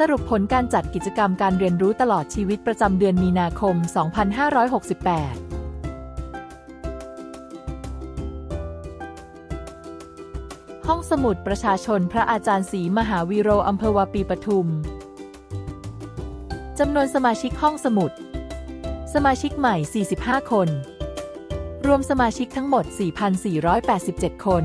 สรุปผลการจัดกิจกรรมการเรียนรู้ตลอดชีวิตประจำเดือนมีนาคม 2568ห้องสมุดประชาชนพระอาจารย์ศรีมหาวีโรอำเภอวาปีปทุม จำนวนสมาชิกห้องสมุด สมาชิกใหม่ 45 คน รวมสมาชิกทั้งหมด 4,487 คน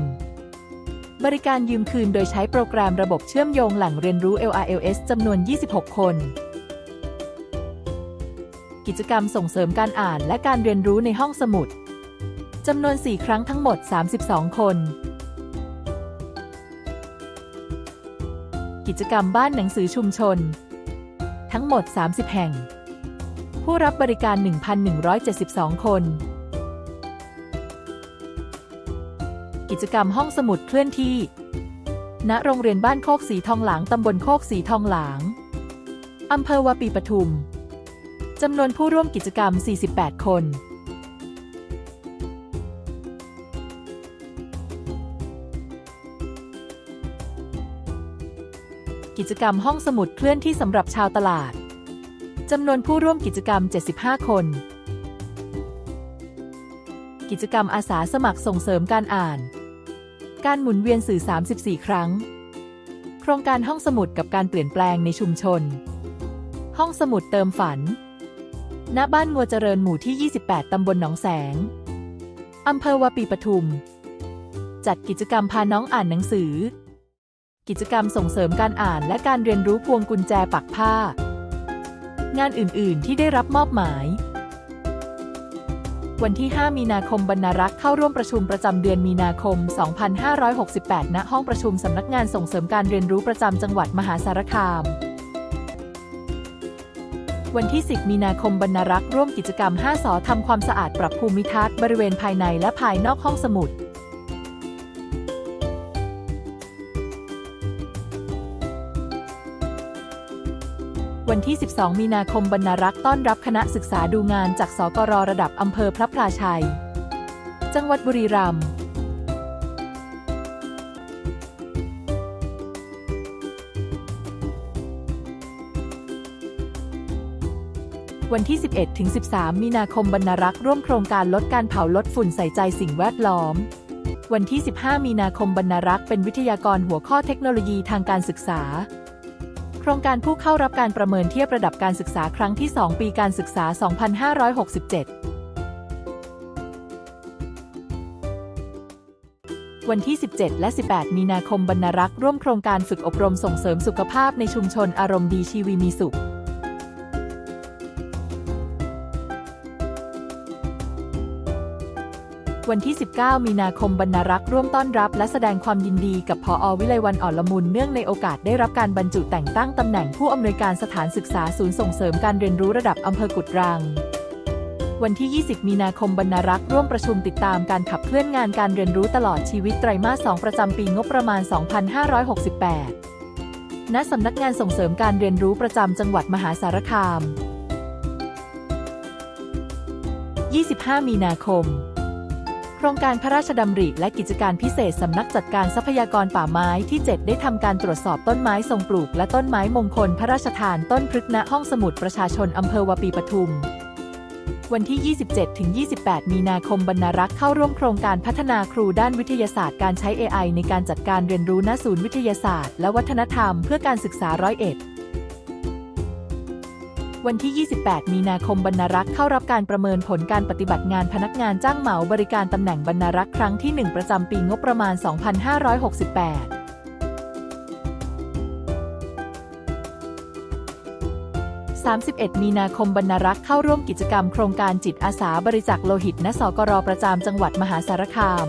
บริการยืมคืนโดยใช้โปรแกรมระบบเชื่อมโยงแหล่งเรียนรู้ LRLS จำนวน 26 คน กิจกรรมส่งเสริมการอ่านและการเรียนรู้ในห้องสมุดจำนวน 4 ครั้งทั้งหมด 32 คน กิจกรรมบ้านหนังสือชุมชน ทั้งหมด 30 แห่ง ผู้รับบริการ 1,172 คน กิจกรรมห้องสมุดเคลื่อนที่ ณ โรงเรียนบ้านโคกสีทองหลางตำบลโคกสีทองหลางอำเภอวาปีปทุม จำนวนผู้ร่วมกิจกรรม 48 คน กิจกรรมห้องสมุดเคลื่อนที่สำหรับชาวตลาด จำนวนผู้ร่วมกิจกรรม 75 คน กิจกรรมอาสาสมัครส่งเสริมการอ่าน การหมุนเวียนสื่อ 34 ครั้ง โครงการห้องสมุดกับการเปลี่ยนแปลงในชุมชน ห้องสมุดเติมฝัน ณ บ้านงัวเจริญหมู่ที่ 28 ตำบลหนองแสง อำเภอวาปีปทุม จัดกิจกรรมพาน้องอ่านหนังสือ กิจกรรมส่งเสริมการอ่านและการเรียนรู้พวงกุญแจปักผ้า งานอื่น ๆ ที่ได้รับมอบหมาย วันที่ 5 มีนาคมบรรณารักษ์เข้าร่วมประชุมประจำเดือนมีนาคม 2568 ณ ห้องประชุมสำนักงานส่งเสริมการเรียนรู้ประจำจังหวัดมหาสารคาม วันที่ 10 มีนาคมบรรณารักษ์ร่วมกิจกรรม 5 สอทำความสะอาดปรับภูมิทัศน์บริเวณภายในและภายนอกห้องสมุด วันที่ 12 มีนาคมบรรณรักษ์ต้อนรับคณะศึกษาดูงานจากสกรระดับอำเภอพระพลาชัย จังหวัดบุรีรัมย์วันที่ 11 ถึง 13 มีนาคมบรรณรักษ์ร่วมโครงการลดการเผาลดฝุ่นใส่ใจสิ่งแวดล้อม วันที่ 15 มีนาคมบรรณรักษ์เป็นวิทยากรหัวข้อเทคโนโลยีทางการศึกษา โครงการผู้เข้ารับการประเมินเทียบระดับการศึกษาครั้งที่ 2 ปีการศึกษา 2567 วันที่ 17 และ 18 มีนาคมบรรณรักษ์ร่วมโครงการฝึกอบรมส่งเสริมสุขภาพในชุมชนอารมณ์ดีชีวีมีสุข วันที่ 19 มีนาคมบรรณารักษ์ร่วมต้อนรับ และแสดงความยินดีกับพออวิไลวันอ่อนละมุนเนื่องในโอกาสได้รับการบรรจุแต่งตั้งตำแหน่งผู้อำนวยการสถานศึกษาศูนย์ส่งเสริมการเรียนรู้ระดับอำเภอกุดรัง วันที่ 20 มีนาคมบรรณารักษ์ร่วมประชุมติดตามการขับเคลื่อนงานการเรียนรู้ตลอดชีวิตไตรมาส 2 ประจำปีงบประมาณ 2568 ณ สำนักงานส่งเสริมการเรียนรู้ประจำจังหวัดมหาสารคาม 25 มีนาคม ครงการพระราชดำริและกิจการพิเศษสำนักจัดการทรัพยากรป่าไม้ที่ 7 ได้ทำการตรวจสอบต้นไม้ทรงปลูก และต้นไม้มงคลพระราชทานต้นพฤกษ์ณห้องสมุดประชาชนอำเภอวปีปทุม วันที่ 27-28 มีนาคมบรรณารักษ์เข้าร่วมโครงการพัฒนาครูด้านวิทยาศาสตร์การใช้ AI ในการจัดการเรียนรู้ณศูนย์วิทยาศาสตร์ และวัฒนธรรมเพื่อการศึกษาร้อยเอ็ด วันที่ 28 มีนาคมบรรณรักษ์เข้ารับการประเมินผลการปฏิบัติงานพนักงานจ้างเหมาบริการตำแหน่งบรรณรักษ์ครั้งที่ 1 ประจำปีงบประมาณ 2568 31 มีนาคมบรรณรักษ์เข้าร่วมกิจกรรมโครงการจิตอาสาบริจาคโลหิตณสกรประจำจังหวัดมหาสารคาม